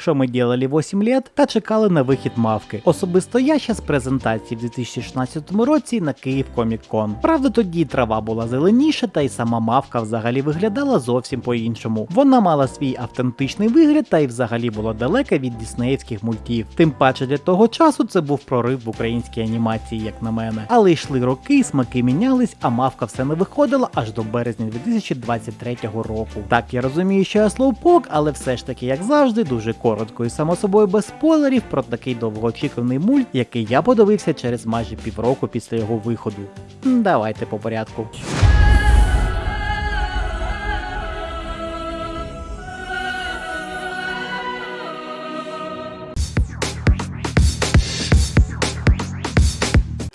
що ми ділили 8 лет та чекали на вихід мавки. Особисто я ще з презентації в 2016 році на Київ Комік Кон. Правда, тоді трава була зеленіша, та й сама мавка взагалі виглядала зовсім по-іншому. Вона мала свій автентичний вигляд та й взагалі була далека від діснеївських мультів. Тим паче для того часу це був прорив в українській анімації, як на мене. Але йшли роки, смаки мінялись, а мавка все не виходила аж до березня 2023 року. Так я розумію, що я слоупок, але все ж таки, як завжди, дуже коротко і само собою без спойлерів про такий довгоочікуваний мульт, який я подивився через майже півроку після його виходу. Давайте по порядку.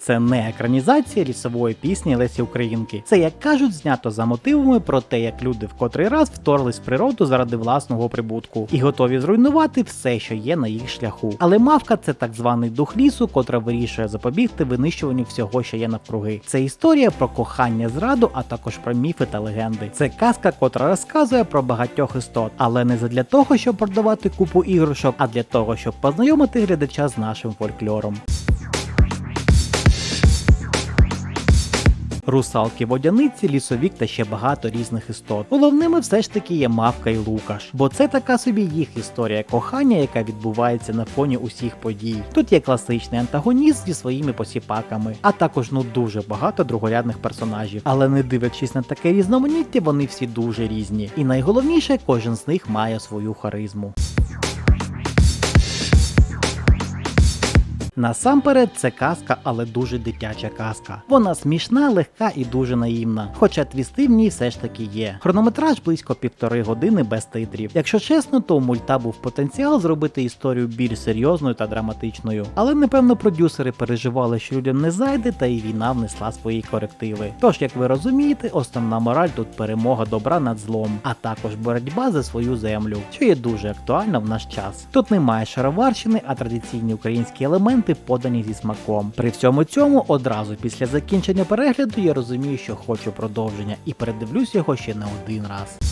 Це не екранізація лісової пісні Лесі Українки. Це, як кажуть, знято за мотивами про те, як люди в котрий раз вторглись в природу заради власного прибутку і готові зруйнувати все, що є на їх шляху. Але мавка це так званий дух лісу, котра вирішує запобігти винищуванню всього, що є навкруги. Це історія про кохання зраду, а також про міфи та легенди. Це казка, котра розказує про багатьох істот, але не задля того, щоб продавати купу іграшок, а для того, щоб познайомити глядача з нашим фольклором. Русалки, водяниці, лісовік та ще багато різних істот. Головними все ж таки є Мавка і Лукаш, бо це така собі їх історія кохання, яка відбувається на фоні усіх подій. Тут є класичний антагоніст зі своїми посіпаками, а також ну дуже багато другорядних персонажів. Але не дивлячись на таке різноманіття, вони всі дуже різні. І найголовніше, кожен з них має свою харизму. Насамперед, це казка, але дуже дитяча казка. Вона смішна, легка і дуже наївна. Хоча твісти в ній все ж таки є. Хронометраж близько півтори години без титрів. Якщо чесно, то у мульта був потенціал зробити історію більш серйозною та драматичною. Але напевно продюсери переживали, що людям не зайде, та і війна внесла свої корективи. Тож, як ви розумієте, основна мораль тут перемога добра над злом, а також боротьба за свою землю, що є дуже актуально в наш час. Тут немає шароварщини, а традиційні українські елементи подані зі смаком. При всьому цьому одразу після закінчення перегляду я розумію, що хочу продовження, і передивлюсь його ще не один раз.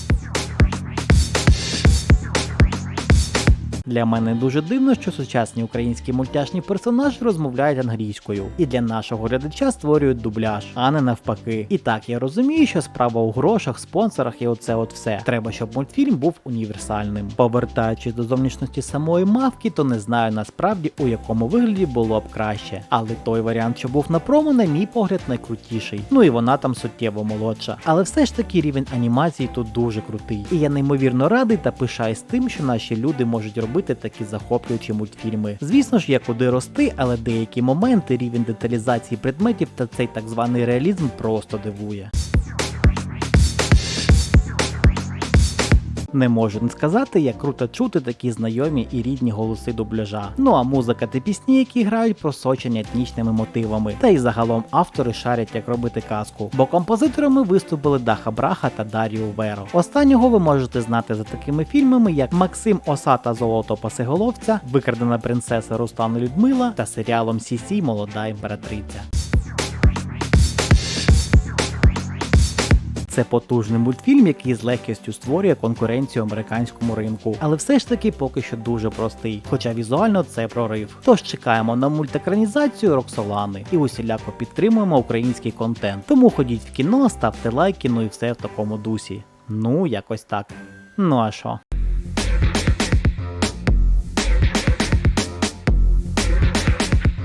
Для мене дуже дивно, що сучасні українські мультяшні персонажі розмовляють англійською, і для нашого глядача створюють дубляж, а не навпаки. І так я розумію, що справа у грошах, спонсорах і оце от все. Треба, щоб мультфільм був універсальним. Повертаючись до зовнішності самої мавки, то не знаю насправді у якому вигляді було б краще. Але той варіант, що був на промо, на мій погляд, найкрутіший. Ну і вона там суттєво молодша. Але все ж таки рівень анімації тут дуже крутий. І я неймовірно радий та пишаюсь тим, що наші люди можуть робити такі захоплюючі мультфільми. Звісно ж, є куди рости, але деякі моменти, рівень деталізації предметів та цей так званий реалізм просто дивує. Не можу не сказати, як круто чути такі знайомі і рідні голоси дубляжа. Ну а музика та пісні, які грають, просочені етнічними мотивами. Та й загалом автори шарять, як робити казку. Бо композиторами виступили Даха Браха та Даріо Веро. Останнього ви можете знати за такими фільмами, як Максим Оса та Золото Пасиголовця, Викрадена принцеса Рустана Людмила та серіалом Сісі Молода імператриця. Це потужний мультфільм, який з легкістю створює конкуренцію американському ринку, але все ж таки поки що дуже простий, хоча візуально це прорив. Тож чекаємо на мультекранізацію Роксолани і усіляко підтримуємо український контент. Тому ходіть в кіно, ставте лайки, ну і все в такому дусі. Ну, якось так. Ну а що?